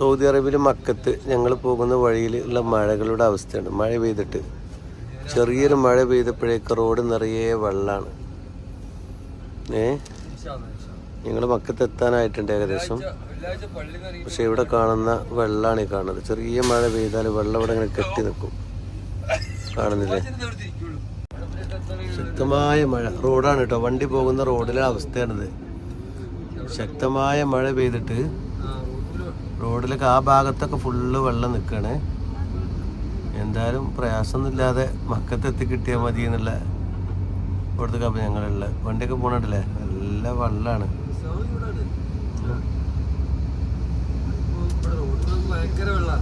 Saudi അറേബ്യയിൽ മക്കത്ത് ഞങ്ങൾ പോകുന്ന വഴിയിലുള്ള മഴകളുടെ അവസ്ഥയാണ് മഴ പെയ്തിട്ട്. ചെറിയൊരു മഴ പെയ്തപ്പോഴേക്ക് റോഡ് നിറയെ വെള്ളമാണ് ഏ? ഞങ്ങൾ മക്കത്ത് എത്താനായിട്ടുണ്ട് ഏകദേശം. പക്ഷെ ഇവിടെ കാണുന്ന വെള്ളമാണ് ഈ കാണുന്നത്. ചെറിയ മഴ പെയ്താൽ വെള്ളം ഇവിടെ ഇങ്ങനെ കെട്ടി നിൽക്കും കാണുന്നില്ലേ? ശക്തമായ മഴ. റോഡാണ് കേട്ടോ. വണ്ടി പോകുന്ന റോഡിലെ അവസ്ഥയാണിത്. ശക്തമായ മഴ പെയ്തിട്ട് റോഡിലൊക്കെ ആ ഭാഗത്തൊക്കെ ഫുള്ള് വെള്ളം നിൽക്കുകയാണ് എന്തായാലും പ്രയാസമൊന്നുമില്ലാതെ മക്കത്ത് എത്തി കിട്ടിയാൽ മതി എന്നുള്ള ഇവിടുത്തെ അപ്പം ഞങ്ങളുള്ള വണ്ടിയൊക്കെ പോകണുണ്ടല്ലേ നല്ല വെള്ളമാണ് ഭയങ്കര വെള്ള.